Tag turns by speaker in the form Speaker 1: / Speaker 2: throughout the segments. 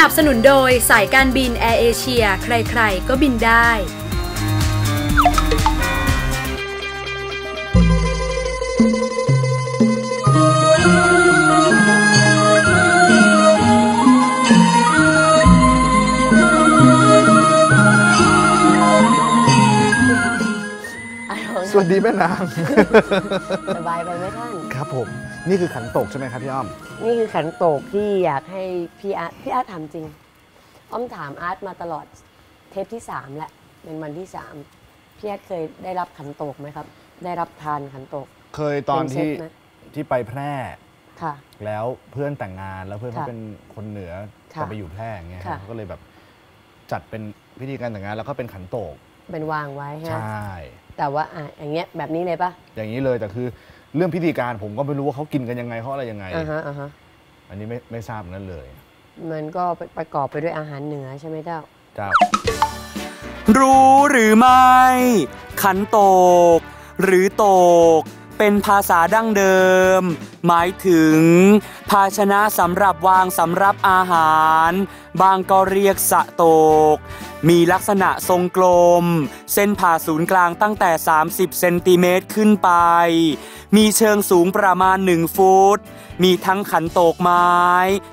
Speaker 1: นับสนุนโดยสายการบินแอร์เอเชียใครๆ ก็บินได้
Speaker 2: สวัสดีแม่นาง
Speaker 3: สบายไปไหมท่าน
Speaker 2: ครับผม นี่คือขันโตกใช่ไหมครับพี่อ้อม
Speaker 3: นี่คือขันโตกที่อยากให้พี่อาร์ตพี่อาร์ตถามจริง อ้อมถามอาร์ตมาตลอดเทปที่สามแหละเป็นวันที่สามพี่อาร์ตเคยได้รับขันโตกไหมครับ ได้รับทานขันโตก
Speaker 2: เคยตอนที่
Speaker 3: เป็นเซตไหม
Speaker 2: ที่ไปแพร่
Speaker 3: ค่ะ
Speaker 2: แล้วเพื่อนแต่งงานแล้วเพื่อนเขา
Speaker 3: ค่ะ
Speaker 2: เป็นคนเหนือ
Speaker 3: ค่ะ
Speaker 2: จะไปอยู่แพร่อย่างเงี้ย
Speaker 3: ค่ะ
Speaker 2: เขาก็เลยแบบจัดเป็นพิธีการแต่งงานแล้วก็เป็นขันโตก
Speaker 3: เป็นวางไว้
Speaker 2: ใช
Speaker 3: ฮะ่ แต่ว่าอะอย่างเงี้ยแบบนี้เลยปะ
Speaker 2: อย่างนี้เลยแต่คือ เรื่องพิธีการผมก็ไม่รู้ว่าเขากินกันยังไงเขาอะไรยังไง
Speaker 3: อ่าฮะอ่าฮะ
Speaker 2: อันนี้ไม่ไม่ทราบนั่นเลย
Speaker 3: มันก็ประกอบไปด้วยอาหารเหนือใช่ไหมเจ้า
Speaker 2: เจ้า
Speaker 4: รู้หรือไม่ ขันโตก หรือโตก เป็นภาษาดั้งเดิม หมายถึง ภาชนะสำหรับวางสำรับอาหาร บางก็เรียกสะโตก มีลักษณะทรงกลม เส้นผ่าศูนย์กลางตั้งแต่ 30 เซนติเมตรขึ้นไป มีเชิงสูงประมาณ 1 ฟุต มีทั้งขันโตกไม้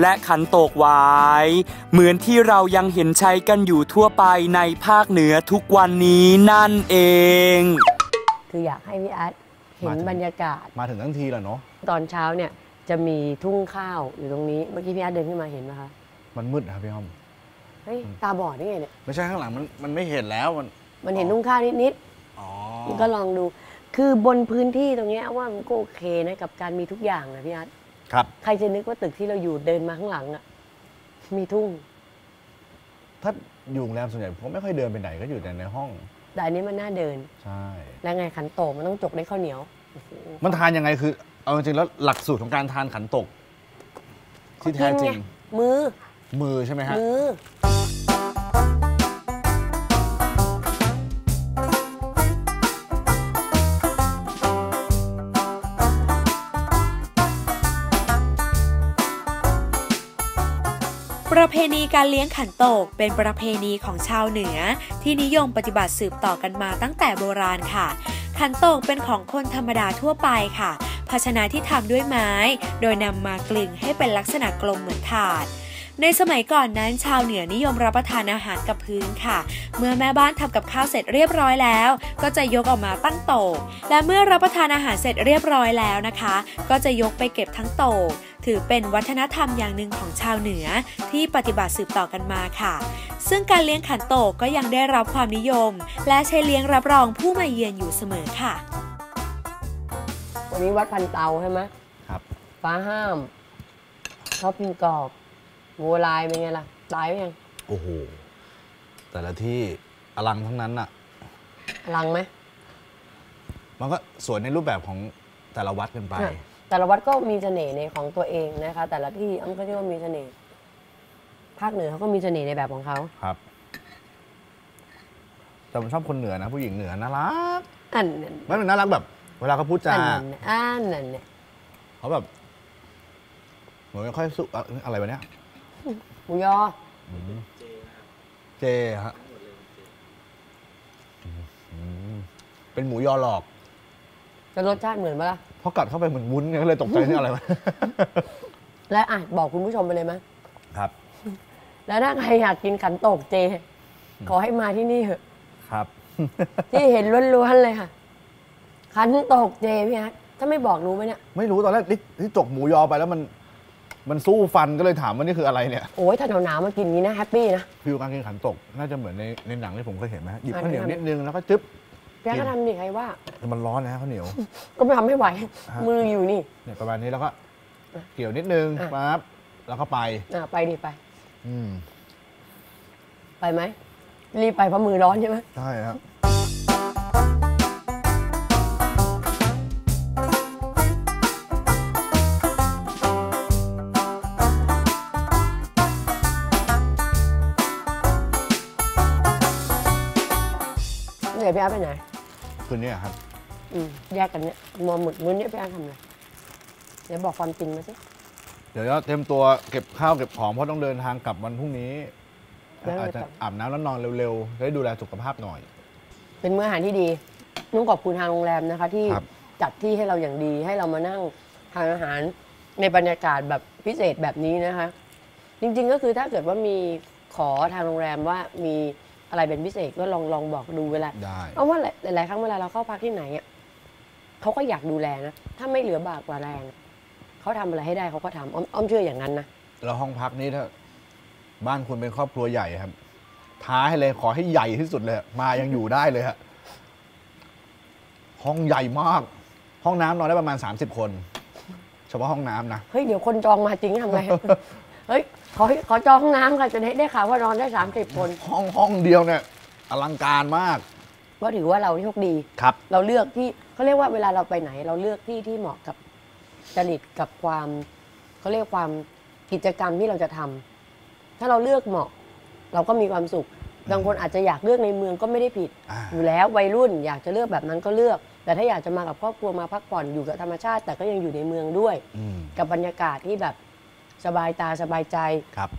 Speaker 4: และขันโตกหวาย เหมือนที่เรายังเห็นใช้กันอยู่ทั่วไปในภาคเหนือทุกวันนี้นั่นเอง
Speaker 3: คืออยากให้พี่อาร์ต เห็น
Speaker 2: มาถึง
Speaker 3: บรรยากาศ
Speaker 2: มาถึงทั้งทีแล้วเนาะ
Speaker 3: ตอนเช้าเนี่ยจะมีทุ่งข้าวอยู่ตรงนี้ เมื่อกี้พี่อาร์ตเดินขึ้นมาเห็นไหมคะ
Speaker 2: มันมืดนะครับพี่อ้อม
Speaker 3: เฮ้ยตาบอดได้ไงเนี่ย
Speaker 2: ไม่ใช่ข้างหลังมันมันไม่เห็นแล้วมัน
Speaker 3: มันเห็นทุ่งข้าวนิด
Speaker 2: อ๋อ
Speaker 3: ๆมันก็ลองดู คือบนพื้นที่ตรงเนี้ยว่ามันก็โอเคนะกับการมีทุกอย่างนะพี่อาร์ต
Speaker 2: ครับ
Speaker 3: ใครจะนึกว่าตึกที่เราอยู่เดินมาข้างหลังอะมีทุ่ง
Speaker 2: ถ้าอยู่โรงแรมส่วนใหญ่ผมไม่ค่อยเดินไปไหนก็อยู่แต่ในห้อง
Speaker 3: แต่อันนี้มันน่าเดิน
Speaker 2: ใช่
Speaker 3: แล้วไงขันโตกมันต้องจกได้ข้าวเหนียวโอ้โห
Speaker 2: มันทานยังไงคือ เอาจริงๆแล้วหลักสูตรของการทานขันโตก ที่แท้จริง
Speaker 3: ไมือ
Speaker 2: มือใช่ไหมฮะ
Speaker 3: มือ
Speaker 1: ประเพณีการเลี้ยงขันโตกเป็นประเพณีของชาวเหนือ ที่นิยมปฏิบัติสืบต่อกันมาตั้งแต่โบราณค่ะ ขันโตกเป็นของคนธรรมดาทั่วไปค่ะ ภาชนะที่ทำด้วยไม้ โดยนำมากลึงให้เป็นลักษณะกลมเหมือนถาด ในสมัยก่อนนั้นชาวเหนือนิยมรับประทานอาหารกับพื้นค่ะ เมื่อแม่บ้านทำกับข้าวเสร็จเรียบร้อยแล้ว ก็จะยกออกมาตั้งโตกและเมื่อรับประทานอาหารเสร็จเรียบร้อยแล้วนะคะ ก็จะยกไปเก็บทั้งโตกถือเป็นวัฒนธรรมอย่างหนึ่งของชาวเหนือที่ปฏิบัติสืบต่อกันมาค่ะ ซึ่งการเลี้ยงขันโตกก็ยังได้รับความนิยม และใช้เลี้ยงรับรองผู้มาเยือนอยู่เสมอค่ะ
Speaker 3: วันนี้วัดพันเตาใช่ไหม
Speaker 2: ครับ
Speaker 3: ฟ้าห้ามชอบกินกรอบ วัวลายเป็นไงล่ะ ตายไหมยัง
Speaker 2: โอ้โห แต่ละที่อลังทั้งนั้นอะ
Speaker 3: อลังไหม
Speaker 2: มันก็สวยในรูปแบบของแต่ละวัดกันไป
Speaker 3: ค่ะแต่ละวัดก็มีเสน่ห์ในของตัวเองนะคะ แต่ละที่อ้ำก็เชื่อว่ามีเสน่ห์ ภาคเหนือเขาก็มีเสน่ห์ในแบบของเขา
Speaker 2: ครับ แต่ผมชอบคนเหนือนะ ผู้หญิงเหนือน่ารัก
Speaker 3: อันนั้น
Speaker 2: ไม่เป็นน่ารักแบบ เวลาเขาพูดจา
Speaker 3: อันนั้นอันนั้นเนี่ย
Speaker 2: เขาแบบเหมือนไม่ค่อยสู้อะอะไรวะเนี้ย
Speaker 3: หมูยอ
Speaker 2: เจฮะอืมเป็นหมูยอหลอก
Speaker 3: จะรสชาติเหมือนปะล่ะ
Speaker 2: เพราะกัดเข้าไปเหมือนวุ้นไงก็เลยตกใจนี่อะไรวะ
Speaker 3: และอะบอกคุณผู้ชมไปเลยไหม
Speaker 2: ครับ
Speaker 3: แล้วถ้าใครอยากกินขันโตกเจ ขอให้มาที่นี่เถอะ
Speaker 2: ครับ
Speaker 3: ที่เห็นล้วนๆเลยค่ะ ขันโตกเจพี่ฮัทถ้าไม่บอกรู้ไหมเนี่ย
Speaker 2: ไม่รู้ตอนแรกที่ที่จกหมูยอไปแล้วมัน มันสู้ฟันก็เลยถามว่านี่คืออะไรเนี่ย
Speaker 3: โอ้ยถ้าหนาวๆมากินอย่างนี้นะแฮปปี้นะ
Speaker 2: ฟิวการกินขันตก น่าจะเหมือนในในหนังที่ผมเคยเห็นไหมหยิบ
Speaker 3: อ่า
Speaker 2: ข้าวเหนียว
Speaker 3: ทำ
Speaker 2: นิดนึงแล้วก็จึ๊บ
Speaker 3: พี่ฮัทก็ทำดิใครว่า
Speaker 2: แต่มันร้อนนะข้าวเหนียว
Speaker 3: ก็ไม่ทำไม่ไหว
Speaker 2: ฮะ
Speaker 3: มืออยู่นี่
Speaker 2: เนี่ยประมาณนี้แล้วก็ เกี่ยวนิดนึง
Speaker 3: อะ
Speaker 2: ปั๊บแล้วก็ไป
Speaker 3: อะไปดิไป
Speaker 2: อืม
Speaker 3: ไปไหมรีบไปเพราะมือร้อนใช่ไหม
Speaker 2: ใช่ครับ
Speaker 3: เหนื่อยพี่อาร์ตไปไหน
Speaker 2: คืนนี้ครับ
Speaker 3: อืมแยกกันเนี่ยมองหมึกมื้อนี้พี่อาร์ตทำอะไรเดี๋ยวบอกความจริงมาสิ
Speaker 2: เดี๋ยวจะเตรียมตัวเก็บข้าวเก็บของเพราะต้องเดินทางกลับวันพรุ่งนี้
Speaker 3: แล้ว
Speaker 2: อาจจะอาบน้ำแล้วนอนเร็วๆจะได้ดูแลสุขภาพหน่อย
Speaker 3: เป็นมื้ออาหารที่ดีนุ่งขอบคุณทางโรงแรมนะคะ ที่
Speaker 2: ครับ
Speaker 3: จัดที่ให้เราอย่างดีให้เรามานั่งทานอาหารในบรรยากาศแบบพิเศษแบบนี้นะคะ จริงๆก็คือถ้าเกิดว่ามีขอทางโรงแรมว่ามี อะไรเป็นพิเศษก็ลองลองบอกดูเวลา
Speaker 2: ได้
Speaker 3: เพราะว่าหลายๆครั้งเวลาเราเข้าพักที่ไหนอะเขาก็อยากดูแลนะถ้าไม่เหลือบากกว่าแรงเขาทำอะไรให้ได้เขาก็ทำอ้อมอ้อมเชื่ออย่างนั้นนะ
Speaker 2: แล้วห้องพักนี้ถ้า บ้านคุณเป็นครอบครัวใหญ่ครับ ท้าให้เลยขอให้ใหญ่ที่สุดเลย มายังอยู่ได้เลยฮะห้องใหญ่มาก ห้องน้ำนอนได้ประมาณ 30 คนเฉพาะห้องน้ำนะ
Speaker 3: เฮ้ยเดี๋ยวคนจองมาจริงทำไง เฮ้ยขอให้ขอจองห้องน้ำค่ะจะได้ได้ข่าวว่านอนได้สามสิบคน
Speaker 2: ห้องห้องเดียวเนี่ยอลังการมาก
Speaker 3: ก็ถือว่าเราโชคดี
Speaker 2: ครับ
Speaker 3: เราเลือกที่เขาเรียกว่าเวลาเราไปไหน เราเลือกที่ที่เหมาะกับจริตกับความเขาเรียกความกิจกรรมที่เราจะทำถ้าเราเลือกเหมาะ เราก็มีความสุขบางคนอาจจะอยากเลือกในเมืองก็ไม่ได้ผิด
Speaker 2: อ่า
Speaker 3: อยู่แล้ววัยรุ่นอยากจะเลือกแบบนั้นก็เลือก แต่ถ้าอยากจะมากับครอบครัวมาพักผ่อนอยู่กับธรรมชาติ แต่ก็ยังอยู่ในเมืองด้วย
Speaker 2: อืม
Speaker 3: กับบรรยากาศที่แบบ สบายตาสบายใจ
Speaker 2: ครับ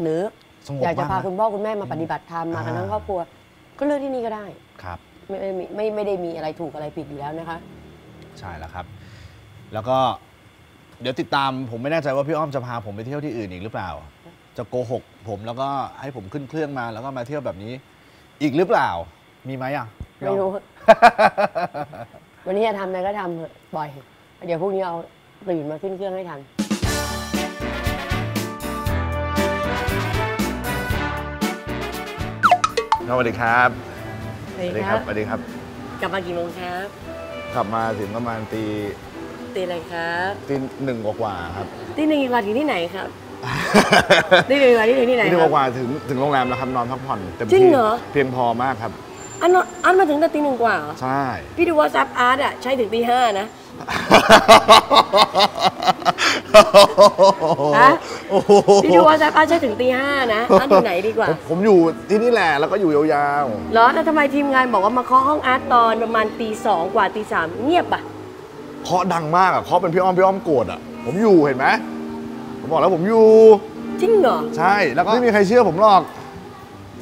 Speaker 3: หรือ
Speaker 2: สงบ
Speaker 3: อยากจะ
Speaker 2: มาก
Speaker 3: พา
Speaker 2: นะ
Speaker 3: คุณพ่อคุณแม่มาปฏิบัติธรรมมากัน
Speaker 2: อ่า
Speaker 3: ทั้งครอบครัว ก็เลือกที่นี่ก็ได้
Speaker 2: ครับ
Speaker 3: ไม่ไม่ไม่ไม่ไม่ได้มีอะไรถูกอะไรผิดอยู่แล้วนะคะ
Speaker 2: ใช่แล้วครับ แล้วก็เดี๋ยวติดตามผมไม่แน่ใจว่าพี่อ้อมจะพาผมไปเที่ยวที่อื่นอีกหรือเปล่า จะโกหกผมแล้วก็ให้ผมขึ้นเครื่องมาแล้วก็มาเที่ยวแบบนี้ อีกหรือเปล่า มีไหมอะพี่อ้
Speaker 3: ไม่
Speaker 2: อ
Speaker 3: รู้ วันนี้จะทำอะไรก็ทำเถอะปล่อย เดี๋ยวพรุ่งนี้เอาตื่นมาขึ้นเครื่องให้ทัน
Speaker 2: สวัสดีครับ
Speaker 3: สวัสดีครับ
Speaker 2: สวัสดีครับ
Speaker 3: กลับมากี่โมงครับ
Speaker 2: กลับมาถึงประมาณตี
Speaker 3: ตีอะไรครับ
Speaker 2: ตีหนึ่งกว่าๆครับ
Speaker 3: ตีหนึ่งอีกวันถึงที่ไหนครับตีหนึ่งอีกวันที่ถึงที่ไหน
Speaker 2: ตีหนึ่
Speaker 3: ค
Speaker 2: ง
Speaker 3: รับ
Speaker 2: กว่าๆถึงถึงโรงแรมแล้วครับนอนพักผ่อนเต็ม
Speaker 3: จริ
Speaker 2: ที่
Speaker 3: งเหรอ
Speaker 2: เพียงพอมากครับ
Speaker 3: อันนอนอันมาถึงแต่ตีหนึ่งกว่าเหรอ
Speaker 2: ใช่
Speaker 3: พี่ดูว่าซับอาร์ตอะใช้ถึงตีห้านะฮะ
Speaker 2: โอ้โห
Speaker 3: พี่ดูว่าซับอาร์ตใช้ถึงตีห้านะอันอยู่ไหนดีกว่า
Speaker 2: ผมผมอยู่ที่นี่แหละแล้วก็อยู่ยาว
Speaker 3: เหรอแล้วทำไมทีมงานบอกว่ามาเคาะห้องอาร์ตตอนประมาณตีสองกว่าตีสามเงียบอะ
Speaker 2: ๆเคาะดังมากอะเคาะเป็นพี่อ้อมพี่อ้อมโกรธอะ ผมอยู่เห็นไหมผมบอกแล้วผมอยู่
Speaker 3: จริงเหรอ
Speaker 2: ใช่แล้วก็ไม่มีใครเชื่อผมหรอก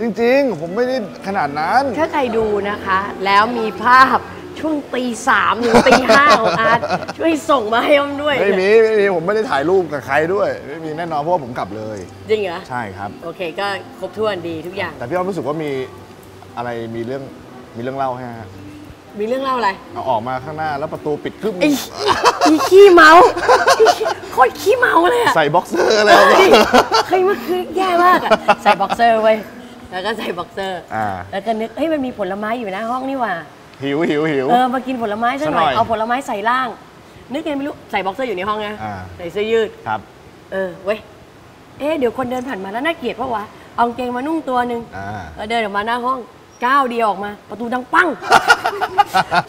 Speaker 2: จริง ๆ ผมไม่ได้ขนาดนั้น
Speaker 3: ถ้าใครดูนะคะ แล้วมีภาพ ช่วงตีสามถึงตีห้าของอาร์ตช่วยส่งมาให้อ้อมด้วย
Speaker 2: ไม่มีไม่มีผมไม่ได้ถ่ายรูปกับใครด้วย ไม่มีแน่นอนเพราะว่าผมกลับเลย
Speaker 3: จริงเหรอ
Speaker 2: ใช่ครับ
Speaker 3: โอเคก็ครบถ้วนดีทุกอย่าง
Speaker 2: แต่พี่อ้อมรู้สึกว่ามีอะไรมีเรื่องมีเรื่องเล่าให้ฮะ
Speaker 3: มีเรื่องเล่าอะไร
Speaker 2: เอาออกมาข้างหน้าแล้วประตูปิดครึ้ม
Speaker 3: ไอ้ไอ้ขี้เมาไอ้ขี้โคตรขี้เมาเลยอะ
Speaker 2: ใส่บ็อกเซอร์อะไร
Speaker 3: เฮ้
Speaker 2: วะ
Speaker 3: ยเคยมาคือแย่มากอะใส่บ็อกเซอร์ไว้ยแล้วก็ใส่บ็อกเซอร์
Speaker 2: อ่า
Speaker 3: แล้วก็นึกเฮ้ยมันมีผลไม้อยู่หน้าห้องนี่หว่า
Speaker 2: หิวหิวหิว
Speaker 3: เออมากินผลไม้สักหน่อย
Speaker 2: สักหน่อย
Speaker 3: เอาผลไม้ใส่ล่าง นึกไงไม่รู้ ใส่บ็อกเซอร์อยู่ในห้องไง
Speaker 2: อ่า
Speaker 3: ใส่เสื้อยืด
Speaker 2: ครับ
Speaker 3: เออเว้ย เอ๊ะเดี๋ยวคนเดินผ่านมาแล้วน่าเกลียดปะวะ เอากางเกงมานุ่งตัวหนึ่ง
Speaker 2: อ่า
Speaker 3: แล้วเดินออกมาหน้าห้องก้าวเดียวออกมา ประตูดังปัง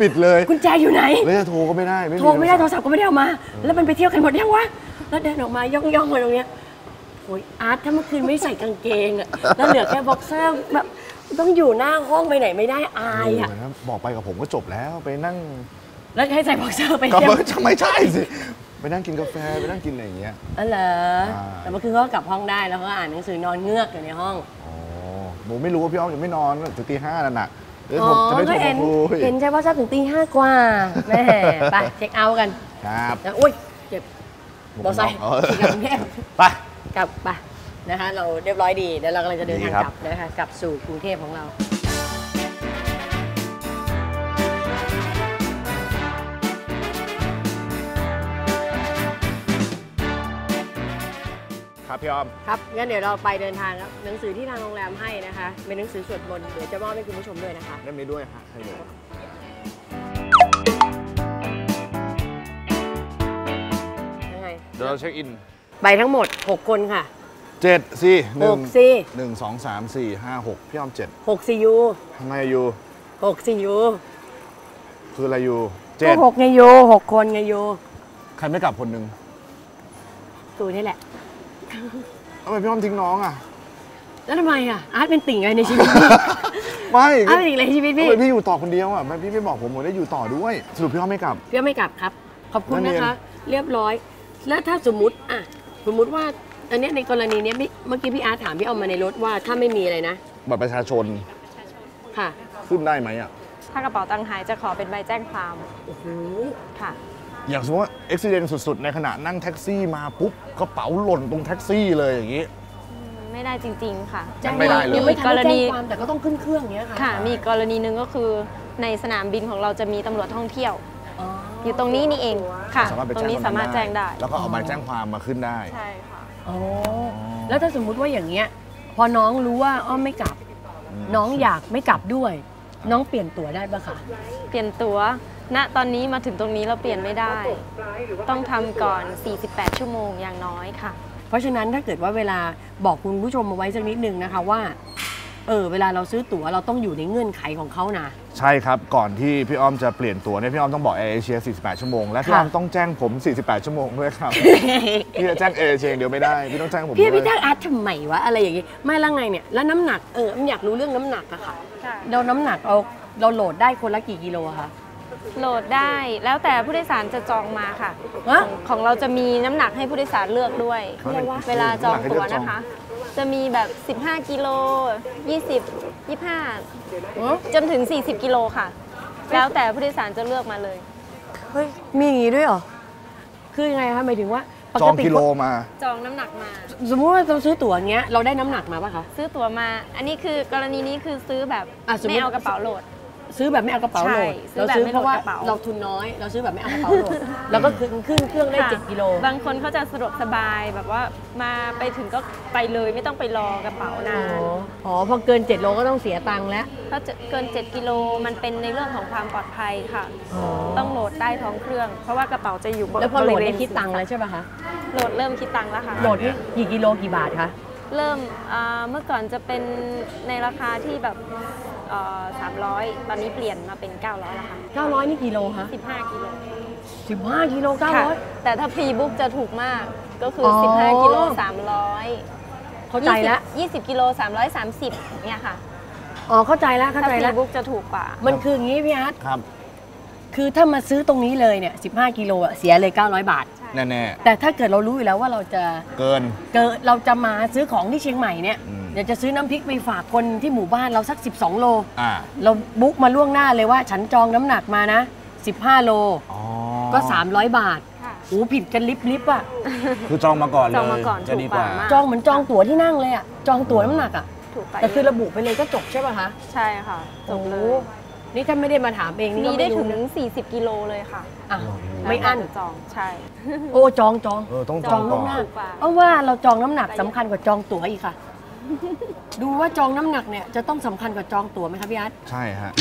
Speaker 2: ปิดเลย
Speaker 3: กุญแจอยู่ไหน
Speaker 2: แล้วจะโทรก็ไม่ได้
Speaker 3: โทรไม่ได้โทรศัพท์ก็ไม่ได้เอามา แล้วมันไปเที่ยวกันหมดยังวะ แล้วเดินออกมาย่องย่องๆมาตรงเนี้ย โอ้ยอาร์ตถ้าเมื่อคืนไม่ใส่กางเกงอะแล้วเหลือแค่บ็อกเซอร์แบบต้องอยู่หน้าห้องไปไหนไม่ได้อายอะ
Speaker 2: เออบอกไปกับผมก็จบแล้วไปนั่ง
Speaker 3: แล้วให้ใส่บ็อกเซอร์ไป
Speaker 2: ก็
Speaker 3: เที่ยว
Speaker 2: ไม่จะไม่ใช่สิไปนั่งกินกาแฟไปนั่งกินอะไรอย่างเงี้ย
Speaker 3: อ๋อเหรอ
Speaker 2: อ่า
Speaker 3: แต่เมื่อคืนเขาก็กลับห้องได้แล้วเขาก็อ่านหนังสือนอนเงือกอยู่ในห้อง
Speaker 2: อ๋อผมไม่รู้ว่าพี่อ้อมยังไม่นอนถึงตีห้านั่นน่ะเดี๋ยว
Speaker 3: อ๋
Speaker 2: ผม
Speaker 3: อ
Speaker 2: จะได้โท
Speaker 3: ก็
Speaker 2: ร
Speaker 3: เห็
Speaker 2: มานคุย
Speaker 3: เห็นใช่ว่าทราบถึงตีห้ากว่าแม่ไปเช็คเอาท์กัน
Speaker 2: ครับ
Speaker 3: แล้วอุ้ยเจ็บ
Speaker 2: ผม
Speaker 3: บอไซค์
Speaker 2: เออ
Speaker 3: ขี่กลับกรุงเทพ
Speaker 2: ไป
Speaker 3: กลับไปนะคะเราเรียบร้อยดีเดี๋ยวเรากำลังจะเดินทาง
Speaker 2: ดีครับ
Speaker 3: กลับนะคะกลับสู่กรุงเทพของเรา
Speaker 2: ครับพี่อ้อม
Speaker 3: ครับงั้นเดี๋ยวเราไปเดินทางครับหนังสือที่ทางโรงแรมให้นะคะเป็นหนังสือสวดมนต์เดี๋ยวจะมอบให้คุณผู้ชมด้วยนะคะ
Speaker 2: เล่มนี้ด้วยฮะให้เลย
Speaker 3: ยังไง
Speaker 2: เดี๋ยวเราเช็คอิน
Speaker 3: ไปทั้งหมด 6 คนค่ะ
Speaker 2: เจ็ดสิหนึ่ง
Speaker 3: 6 4
Speaker 2: หนึ่งสองสามสี่ห้าหกพี่อ้อมเจ็ด
Speaker 3: 6 4ยู
Speaker 2: ทำไมอยู่
Speaker 3: 6 4ยู
Speaker 2: คืออะไรอยู่เจ็
Speaker 3: ก็
Speaker 2: ด
Speaker 3: หกไงยูหกคนไงยู
Speaker 2: ใครไม่กลับคนหนึ่ง
Speaker 3: ตูนี่แหละ
Speaker 2: ทำไมพี่อ้อมทิ้งน้องอะ
Speaker 3: แล้วทำไมอะ อาร์ตเป็นติ่งอะไรในชีวิตพี่
Speaker 2: ไม่
Speaker 3: อาร์ตเป็นติ่งอะไรในชีวิต
Speaker 2: ทำ
Speaker 3: พี่
Speaker 2: ไมพี่อยู่ต่อคนเดียวอะทำไมพี่ไม่บอกผมผมได้อยู่ต่อด้วยสรุปพี่อ้อมไม่กลับ
Speaker 3: พี่ไม่กลับครับ ขอบคุณ
Speaker 2: นั่นเอง
Speaker 3: นะคะ เรียบร้อย แล้วถ้าสมมุติอะ สมมุติว่าอันเนี้ยในกรณีเนี้ยพี่เมื่อกี้พี่อาร์ตถามพี่เอามาในรถว่าถ้าไม่มีอะไรนะ
Speaker 2: บัตรประชาชน
Speaker 3: ค่ะ
Speaker 2: ขึ้นได้ไหมอะ
Speaker 5: ถ้ากระเป๋าตังค์หายจะขอเป็นใบแจ้งความ
Speaker 3: โอ้โห
Speaker 5: ค่ะ
Speaker 2: อย่างสมมติว่าอุบิเหตุสุด ๆ ในขณะนั่งแท็กซี่มาปุ๊บกระเป๋าหล่นตรงแท็กซี่เลยอย่างนี้
Speaker 5: ไม่ได้จริง ๆ ค่ะ
Speaker 2: แจ้งไม่ได้เลย
Speaker 3: ยังไม่ทัน
Speaker 5: กร
Speaker 3: ได้
Speaker 5: ณี
Speaker 3: แจ้งความแต่ก็ต้องขึ้นเครื่องอย่างเงี้ยค่ะ
Speaker 5: ค่ะ มีอีกกรณีหนึ่งก็คือในสนามบินของเราจะมีตำรวจท่องเที่ยว
Speaker 3: อ๋อ
Speaker 5: อยู่ตรงนี้นี่เองค่ะ
Speaker 2: สามารถไป
Speaker 5: ตรง
Speaker 2: แจ้ง
Speaker 5: นี้
Speaker 2: คว
Speaker 5: สามารถแจ้งได้
Speaker 2: แล้วก็เอาใบแจ้งความมาขึ้นได้
Speaker 5: ใช่ค่ะ
Speaker 3: อ๋อแล้วถ้าสมมุติว่าอย่างเงี้ย พอน้องรู้ว่าอ้อมไม่กลับน้องอยากไม่กลับด้วย น้องเปลี่ยนตั๋วได้ปะคะ
Speaker 5: เปลี่ยนตัวณตอนนี้มาถึงตรงนี้เราเปลี่ยนไม่ได้ ต้องทำก่อน 48 ชั่วโมงอย่างน้อยค่ะ
Speaker 3: เพราะฉะนั้นถ้าเกิดว่าเวลาบอกคุณผู้ชมมาไว้สักนิดนึงนะคะว่า เออเวลาเราซื้อตั๋วเราต้องอยู่ในเงื่อนไขของเขานะ
Speaker 2: ใช่ครับ ก่อนที่พี่อ้อมจะเปลี่ยนตัวเนี่ยพี่อ้อมต้องบอกแอร์เอเชีย 48 ชั่วโมง และพี่
Speaker 3: ค่ะ
Speaker 2: อ้อมต้องแจ้งผม 48 ชั่วโมงด้วยครับ พี่จะแจ้งแอร์เอเชียอย่างเดียวไม่ได้ พี่ต้องแจ้งผม
Speaker 3: พี่
Speaker 2: ด้วย
Speaker 3: พี่จ้างอาร์ตทำไมวะอะไรอย่างงี้ไม่และไงเนี่ยแล้วน้ำหนักเอออยากรู้เรื่องน้ำหนักอะค่ะ
Speaker 5: ค่ะ
Speaker 3: เราน้ำหนักเราเราโหลดได้คนละกี่กิโลอะคะ
Speaker 5: โหลดได้แล้วแต่ผู้โดยสารจะจองมาค่ะ
Speaker 3: ฮะ
Speaker 5: ของของเราจะมีน้ำหนักให้ผู้โดยสารเลือกด้วย
Speaker 2: อะไรวะ
Speaker 5: เวลาจองตั๋ว
Speaker 2: น้ำหนักให้เลือกจอง
Speaker 5: นะคะ จะมีแบบ 15 กิโล 20 25 จนถึง 40 กิโลค่ะ แล้วแต่ผู้โดยสารจะเลือกมาเลย
Speaker 3: เฮ้ย มีอย่างงี้ด้วยเหรอ คือยังไงคะหมายถึงว่าป
Speaker 2: จองกิโลมา
Speaker 5: จองน้ำหนักมา
Speaker 3: สมมติว่าเราซื้อตั๋วอย่างเงี้ยเราได้น้ำหนักมาปะคะ
Speaker 5: ซื้อตั๋วมา อันนี้คือกรณีนี้คือซื้อแบบ
Speaker 3: อะสมมุติ
Speaker 5: ไม่เอากระเป๋าโหลด
Speaker 3: ซื้อแบบไม่เอากระเป๋าโหลด
Speaker 5: ใช่ซื้
Speaker 3: เรา
Speaker 5: อแบบ
Speaker 3: ซื้อ
Speaker 5: ไม่
Speaker 3: เพราะว่า
Speaker 5: โหลดกระเป๋า
Speaker 3: เราทุนน้อย เราซื้อแบบไม่เอากระเป๋าโหลดแล้วก็ขึ้นขึ้นเครื่องได้
Speaker 5: ค่ะ
Speaker 3: เจ็ดกิโล
Speaker 5: บางคนเขาจะสะดวกสบายแบบว่ามาไปถึงก็ไปเลยไม่ต้องไปรอกระเป๋า
Speaker 3: อ๋
Speaker 5: นาน
Speaker 3: ออ๋อพอเกิน7โลก็ต้องเสียตังค์แล้ว
Speaker 5: ถ้าจะเกิน 7 กิโลมันเป็นในเรื่องของความปลอดภัยค่ะ
Speaker 3: อ๋อ
Speaker 5: ต้องโหลดใต้ท้องเครื่อง เพราะว่ากระเป๋าจะอยู่บน
Speaker 3: แล้วพอโหลด
Speaker 5: บริเว
Speaker 3: ได้
Speaker 5: ณ
Speaker 3: คิดตังค์แล้วใช่ป่ะคะ
Speaker 5: โหลดเริ่มคิดตังค์แล้วค่ะ
Speaker 3: โหลดนี่กี่กิโลกี่บาทคะ
Speaker 5: เริ่มอ่าเมื่อก่อนจะเป็นในราคาที่แบบ สามร้อยตอนนี้เปลี่ยนมาเป็น 900แล้วค่ะ
Speaker 3: 900 นี่กิโลคะ
Speaker 5: 15 กิโล
Speaker 3: 15 กิโล
Speaker 5: ค่ะ
Speaker 3: 900
Speaker 5: แต่ถ้าพรีบุ๊กจะถูกมากก็คือ
Speaker 3: อ
Speaker 5: 15 กิโล 300
Speaker 3: เข้าใจแล้ว
Speaker 5: 20 20 กิโล 330เนี่ยค่ะ
Speaker 3: อ๋อเข้าใจแล้วเข้า
Speaker 5: ถ้า
Speaker 3: ใจ
Speaker 5: พรี
Speaker 3: แล้ว
Speaker 5: บุ๊กจะถูกกว่า
Speaker 3: มันคืออย่างนี้พี่อาร์ต
Speaker 2: ครับ
Speaker 3: คือถ้ามาซื้อตรงนี้เลยเนี่ย15 กิโลอะเสียเลย 900 บาท
Speaker 2: แน่
Speaker 3: แต่ถ้าเกิดเรารู้อยู่แล้วว่าเราจะ
Speaker 2: ๆ เกิน
Speaker 3: เกิดเราจะมาซื้อของที่เชียงใหม่เนี่ย
Speaker 2: อืม
Speaker 3: เดี๋ยวจะซื้อน้ำพริกไปฝากคนที่หมู่บ้านเราสัก 12 โล
Speaker 2: อ่า
Speaker 3: เราบุ๊กมาล่วงหน้าเลยว่า ฉันจองน้ำหนักมานะ 15 โล
Speaker 2: อ๋อ
Speaker 3: ก็ 300 บาท
Speaker 5: ค่ะ
Speaker 3: โอ้ผิดกันลิบลิบๆอะ
Speaker 2: คือจองมาก่อนเลย
Speaker 5: จองมาก่อน
Speaker 2: จะดีกว่า
Speaker 5: ถูกกว่า
Speaker 3: จองเหมือนจองตั๋วที่นั่งเลยอะจองตั๋วน้ำหนักอะ
Speaker 5: ถูกไป
Speaker 3: แต่คือระบุไปเลยก็จบใช่ป่ะคะ
Speaker 5: ใช่ค่ะจบเล
Speaker 3: โอ้
Speaker 5: ย
Speaker 3: นี่ถ้าไม่ได้มาถามเองนี่
Speaker 5: มี
Speaker 3: ก็
Speaker 5: ได้
Speaker 3: ไม่
Speaker 5: ถึ
Speaker 3: รู้
Speaker 5: ง
Speaker 3: นะ
Speaker 5: 40 กิโลเลยค่ะ
Speaker 3: อะไม่อั้น
Speaker 5: แล้วแต่จะจองใช่
Speaker 3: โอ้จองจอง
Speaker 2: เออต้องจ
Speaker 3: จ
Speaker 2: อ
Speaker 3: องง
Speaker 2: ก่
Speaker 3: ล่
Speaker 2: อ
Speaker 3: วงหน้า
Speaker 5: ถูกกว่า
Speaker 3: เพราะว่าเราจองน้ำหนักสำคัญกว่าจองตั๋วอีกค่ะ ดูว่าจองน้ำหนักเนี่ยจะต้องสำคัญกว่าจองตั๋วไหมคะพี่อาร์ต
Speaker 2: ใช่ฮะ